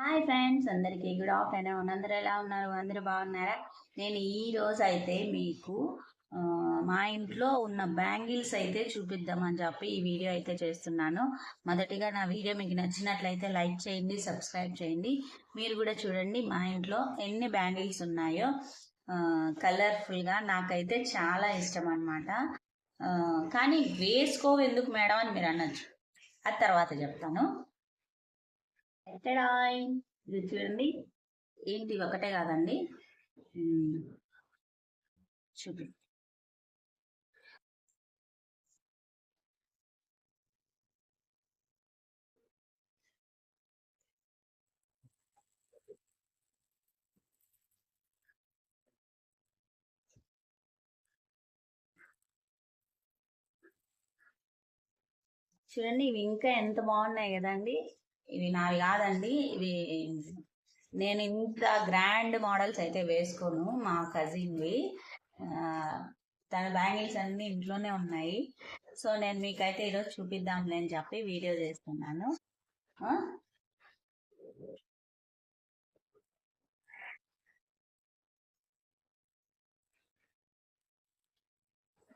Hi friends అందరికీ good afternoon. అందరూ ఎలా ఉన్నారు? అందరూ బాగున్నారా? నేను ఈ రోజు అయితే మీకు మా ఇంట్లో ఉన్న బ్యాంగిల్స్ అయితే చూపిద్దామని చెప్పి ఈ వీడియో అయితే చేస్తున్నాను. మొదటిగా నా వీడియో మీకు నచ్చినట్లయితే లైక్ చేయండి సబ్స్క్రైబ్ చేయండి. మీరు కూడా చూడండి మా ఇంట్లో ఎన్ని బ్యాంగిల్స్ ఉన్నాయో. కలర్ఫుల్గా నాకైతే చాలా ఇష్టం అనమాట కానీ వేసుకోవెందుకు మేడం అని మీరు అనొచ్చు. అది తర్వాత చెప్తాను. ఎట్టడాయ్ ఇది చూడండి. ఏంటి ఒకటే కాదండి. చూపి చూడండి ఇవి ఇంకా ఎంత బాగున్నాయి కదండి. ఇవి నావి కాదండి ఇవి నేను ఇంత గ్రాండ్ మోడల్స్ అయితే వేసుకోను మా కజిన్వి తన బ్యాంగిల్స్ అన్ని ఇంట్లోనే ఉన్నాయి. సో నేను మీకైతే ఈరోజు చూపిద్దాంలే అని చెప్పి వీడియో చేస్తున్నాను.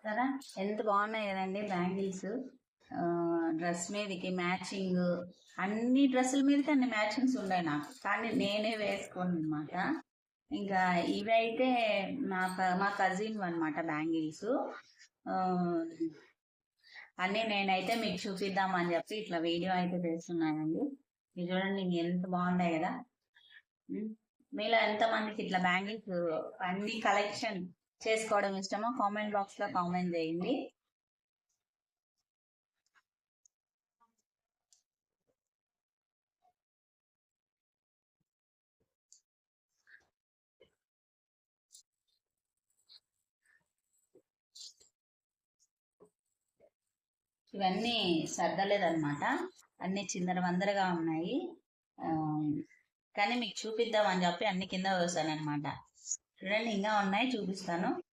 సరే ఎంత బాగున్నాయి కదండి బ్యాంగిల్స్? డ్రెస్ మీదకి మ్యాచింగ్ అన్ని డ్రెస్సుల మీదకి అన్ని మ్యాచింగ్స్ ఉన్నాయి నాకు. కానీ నేనే వేసుకోను అనమాట ఇంకా ఇవి అయితే మా క- మా కజిన్ అనమాట బ్యాంగిల్స్. అన్నీ నేనైతే మీకు చూపిద్దామని చెప్పి ఇట్లా వీడియో అయితే చేస్తున్నానండి. మీరు చూడండి ఎంత బాగున్నాయి కదా. మీలో ఎంతమందికి ఇట్లా బ్యాంగిల్స్ అన్ని కలెక్షన్ చేసుకోవడం ఇష్టమో కామెంట్ బాక్స్లో కామెంట్ చేయండి. ఇవన్నీ సర్దలేదన్నమాట. అన్ని చిందర వందరగా ఉన్నాయి. ఆ, కానీ మీకు చూపిద్దాం అని చెప్పి అన్ని కింద వేసాను అనమాట చూడండి ఇంకా ఉన్నాయి చూపిస్తాను.